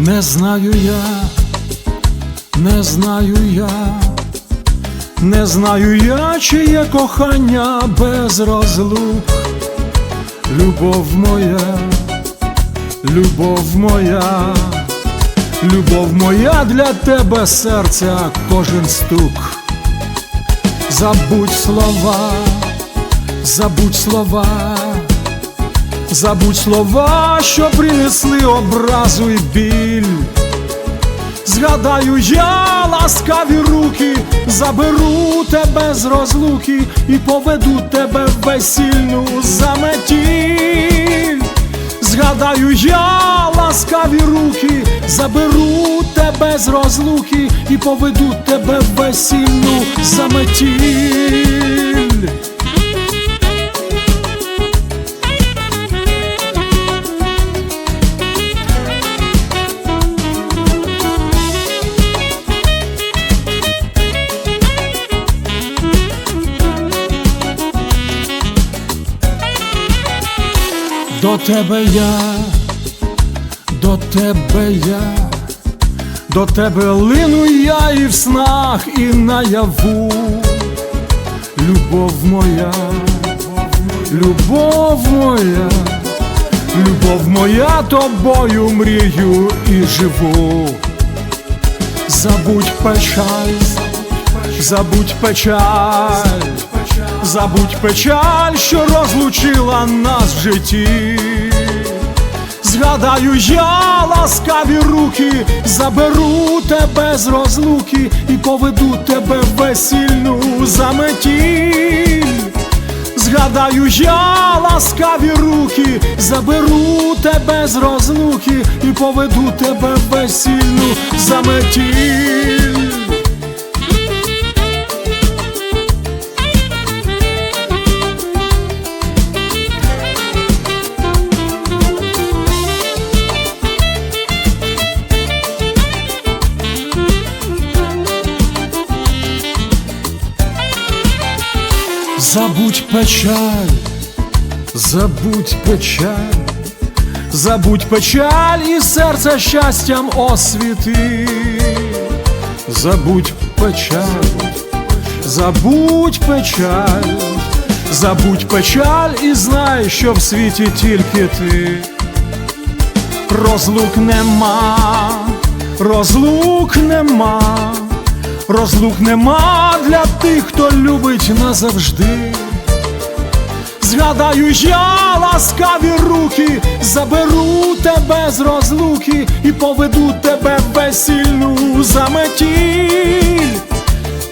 Не знаю я, не знаю я, не знаю я, чи є кохання без розлук. Любов моя, любов моя, любов моя для тебе серця кожен стук. Забудь слова, забудь слова. Забудь слова, що принесли образу і біль. Згадаю я ласкаві руки, заберу тебе з розлуки і поведу тебе в весільну заметіль. Згадаю я ласкаві руки, заберу тебе з розлуки і поведу тебе в весільну заметіль. До тебе я, до тебе я, до тебе лину я і в снах, і наяву. Любов моя, любов моя, любов моя, тобою мрію і живу. Забудь печаль, забудь печаль, забудь печаль, що розлучила нас в житті. Згадаю я ласкаві руки, заберу тебе з розлуки і поведу тебе в весільну заметіль. Згадаю я ласкаві руки, заберу тебе з розлуки і поведу тебе в весільну заметіль. Забудь печаль, забудь печаль, забудь печаль і серце щастям освіти. Забудь печаль, забудь печаль, забудь печаль і знай, що в світі тільки ти. Розлук нема, розлук нема, розлук нема для тих, хто любить назавжди. Згадаю я ласкаві руки, заберу тебе з розлуки і поведу тебе в весільну заметіль.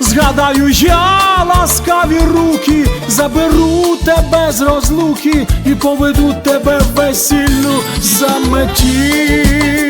Згадаю я ласкаві руки, заберу тебе з розлуки і поведу тебе в весільну заметіль.